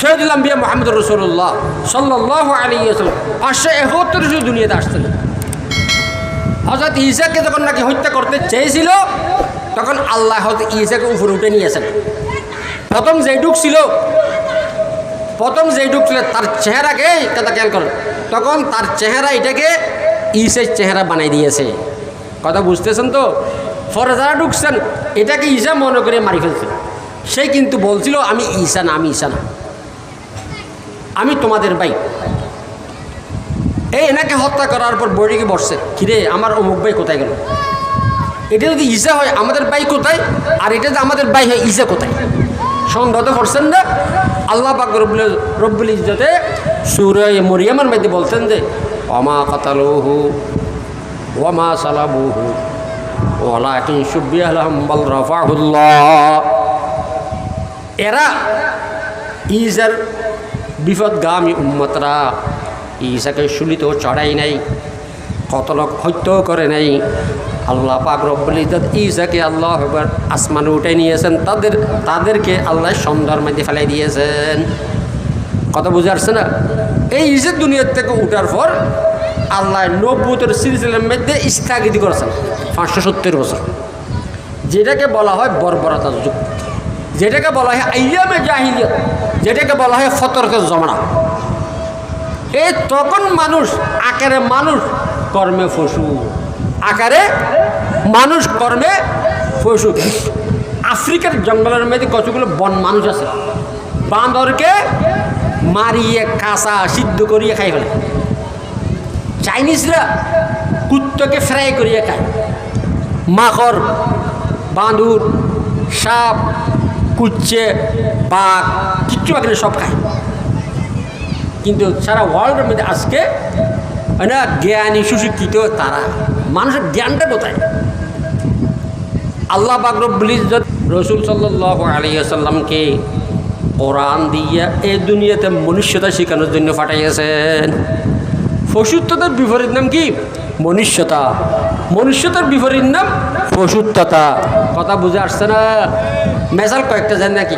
সৈয়দুল আম্বিয়া মোহাম্মদ রসুল্লাহ সাল্লাহ আলী পাঁচশো একাত্তর দুনিয়াতে আসছেন হজরত ঈসাকে যখন নাকি হত্যা করতে চেয়েছিল, তখন আল্লাহ হজরত ঈসাকে উপরে উঠে নিয়েছেন প্রথম যেইটুক ছিল, প্রথম যেইটুক ছিল, তার চেহারাকে কথা খেয়াল করেন। তখন তার চেহারা এটাকে ঈসের চেহারা বানাই দিয়েছে। কথা বুঝতেছেন তো? পরে যারা ঢুকছেন এটাকে ঈশা মনে করে মারি ফেলছিল সে কিন্তু বলছিল, আমি ঈশা না, আমি ঈশা না। আমি তোমাদের ভাই। এই এনাকে হত্যা করার পর বইটিকে বসছে? কিরে, আমার অমুক ভাই কোথায় গেল? এটা যদি ঈশা হয়, আমাদের ভাই কোথায়? আর এটা যদি আমাদের ভাই হয় ঈশা কোথায়? সন্দেহ করছেন না? আল্লাহ পাক রব্বুল রব্বুল ইজ্জতে সুরয় মরিয়ামের মধ্যে বলছেন যে অমা কাতালুহু ওমা সালাবুহু ওলাকিন সুবিয়ালাম বল রফাহুল্লাহ। এরা ঈশার বিপদগামী উম্মতরা। ঈশাকে শুলিতেও চড়াই নাই কত লোক হত্যাও করে নাই। আল্লাহ পাক রব্বুল ঈশাকে আল্লাহ একবার আসমানে উঠে নিয়েছেন, তাদের, তাদেরকে আল্লাহ সন্ধ্যার মধ্যে ফেলাই দিয়েছেন। কথা বুঝে আসছে না? এই ঈশার দুনিয়ার থেকে উঠার পর আল্লাহ নব্বতের সিলসিলার মধ্যে স্থগিত করেছেন, পাঁচশো সত্তর বছর। যেটাকে বলা হয় বর্বরতার যুগ। যেটাকে বলা হয় আইয়ামে জাহিলিয়ত। যেটাকে বলা হয় ফতরকের জমনা। এই তখন মানুষ, আকারে মানুষ কর্মে পশু আকারে মানুষ কর্মে পশু আফ্রিকার জঙ্গলের মধ্যে কতগুলো বন মানুষ আছে? বাঁদরকে মারিয়ে, কাঁচা, সিদ্ধ করিয়ে খাই ফেলে। চাইনিজরা কুত্তকে ফ্রাই করিয়ে খায়। মাকড় বাঁদুর সাপ কুচ্ছে বাঘ কিচ্ছু বাকি সব খায়। কিন্তু সারা ওয়ার্ল্ডের মধ্যে আজকে না জ্ঞানী, সুশিক্ষিত তারা, মানুষের জ্ঞানটা কোথায়? আল্লাহ বাকরবুল রসুল সাল্লাহ আলিয়াল্লামকে কোরআন দিয়ে এই দুনিয়াতে মনুষ্যতা শেখানোর জন্য পাঠাইয়াছেন। পশুত্বতার বিপরীত নাম কি? মনুষ্যতা। মনুষ্যতার বিপরীত নাম পশুত্বতা। কথা বুঝে আসছে না? মেজাল কয়েকটা জান নাকি?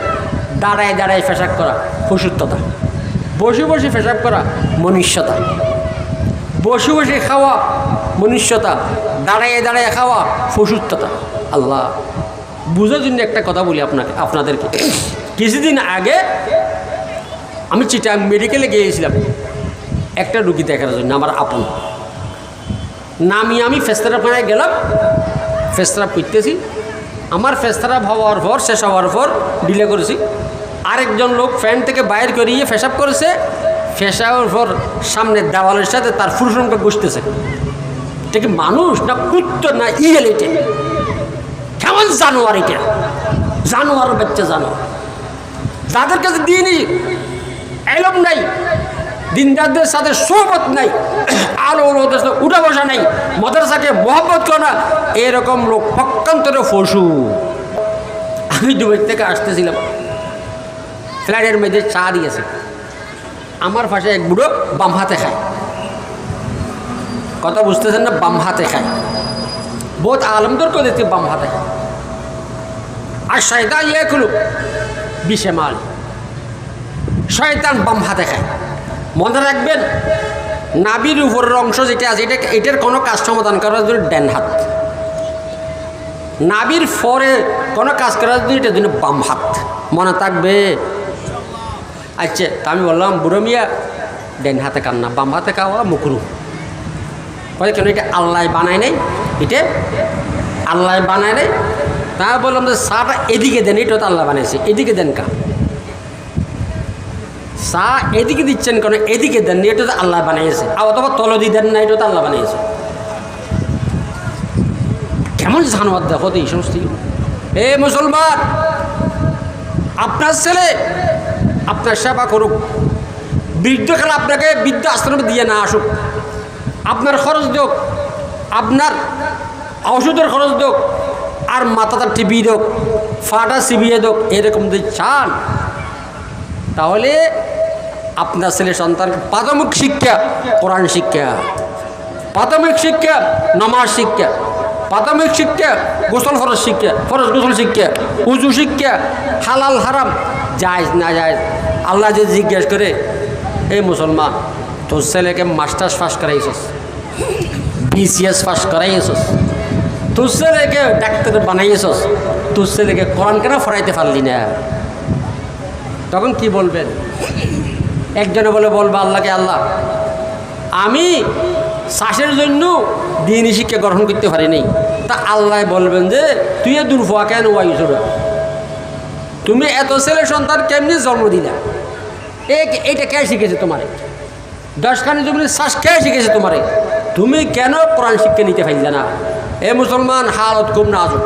দাঁড়ায় দাঁড়ায় পেশাব করা, পশুত্বতা। বসে বসে পেশাব করা, মনুষ্যতা। বসে বসে খাওয়া, মনুষ্যতা। দাঁড়ায় দাঁড়ায় খাওয়া, পশুত্বতা। আল্লাহ। বুঝার জন্য একটা কথা বলি আপনাকে, আপনাদেরকে। কিছুদিন আগে আমি চিটা মেডিকেলে গিয়েছিলাম। একটা রুগী দেখার জন্য, আমার আপন। নামি আমি ফেস্তারা ফেস্তারাপাড়ায় গেলাম, ফেস্তারাপ করতেছি। আমার ফেস্তারাপ হওয়ার পর, শেষ হওয়ার পর ডিলে করেছি। আরেকজন লোক ফ্যান থেকে বাইর করিয়ে ফেসাব করেছে। ফেসাওয়ার পর সামনে দেওয়ালের সাথে তার ফুরফুরমকে বসতেছে। এটা কি মানুষ না কুত্ত না ইয়েল এটা? কেমন জানোয়ার এটা? জানোয়ার বাচ্চা জানো যাদের কাছে দিনই এলম নাই। দিনদারদের সাথে সোহবত নাই, আলো উঠা বসা নাই মাদ্রাসাকে মহব্বত করে না, এরকম লোক পক্ষান্তরে ফসু। আমি দুবাই থেকে আসতেছিলাম, ফ্ল্যাটের মধ্যে চা দিয়েছে। আমার পাশে এক বুড়ো বাম হাতে খায়। কথা বুঝতেছেন না, বাম হাতে খায়। বহুত আলমদর করে দিতে বাম হাতে। খায় আর শয়তান ইয়ে খুলু বিশে মাল। শয়তান বাম হাতে খায়। মনে রাখবেন, নাবির উপরের অংশ যেটা আছে, এটা এটার কোনো কাজ সমাধান করার জন্য ড্যান হাত। নাবির ফরে কোনো কাজ করার জন্য এটার জন্য বাম হাত। মনে থাকবে। আচ্ছা আমি বললাম, বুড়ো মিয়া ডেন হাতে কান না বাম হাতে খাওয়া মুকরু বলে কেন, এটা আল্লাহ বানায় নাই? এটা আল্লাহ বানায় নাই? তা বললাম যে চাটা এদিকে দেন, এটা তো আল্লাহ বানাইছে এদিকে দেন কা চা এদিকে দিচ্ছেন কেন? এদিকে দেন, এটা তো আল্লাহ বানিয়েছে। আর অথবা তলদি দেন না, এটা তো আল্লাহ বানিয়েছে। কেমন জানোয়ার দেখো তো এই সমস্ত এ মুসলমান, আপনার ছেলে আপনার সেবা করুক। বৃদ্ধকালে আপনাকে বৃদ্ধ আশ্রমে দিয়ে না আসুক। আপনার খরচ দিক আপনার ওষুধের খরচ দিক আর মাথাটা টিপি দিক ফাটা চিবিয়ে দিক এরকম যদি চান তাহলে আপনার ছেলে সন্তান প্রাথমিক শিক্ষা, কোরআন শিক্ষা, প্রাথমিক শিক্ষা, নমাজ শিক্ষা, প্রাথমিক শিক্ষা, গোসল ফরজ শিক্ষা, ফরজ গোসল শিক্ষা, উজু শিক্ষা, হালাল, হারাম, জায়জ, না জায়জ, আল্লাহ যদি জিজ্ঞেস করে, এই মুসলমান, তোর ছেলেকে মাস্টার্স পাস করাইছিস, বিসিএস পাস করাইছিস, তোর ছেলেকে ডাক্তার বানাইছিস, তোর ছেলেকে কোরআন কেন ফরাইতে পারলি না? তখন কি বলবেন? একজনে বলে, বলবে আল্লাহকে আল্লাহ। আমি শ্বাসের জন্য দিনই শিক্ষা গ্রহণ করতে পারিনি তা আল্লাহ বলবেন যে, তুই এ দুর্ফা কেন ওয়াইছ তুমি এত ছেলে সন্তান কেমনি জন্ম দিলা? এ এইটা কে শিখেছে তোমারে? দশখানি জমি শ্বাস কে শিখেছে তোমারে? তুমি কেন কোরআন শিক্ষা নিতে পারলে না? এ মুসলমান, হালত খুব নাজুক।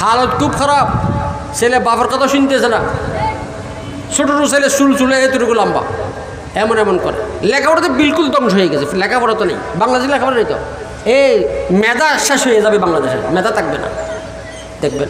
হালত খুব খারাপ। ছেলে বাবার কথা শুনতেছে না। ছোটো ছোটো ছেলে, চুল চুলে এতটুকু লম্বা। এমন এমন করে। লেখাপড়াতে বিলকুল ধ্বংস হয়ে গেছে। লেখাপড়া তো নেই। বাংলাদেশে লেখাপড়া নেই তো। এই মেধা শেষ হয়ে যাবে বাংলাদেশে। মেধা থাকবে না। দেখবেন।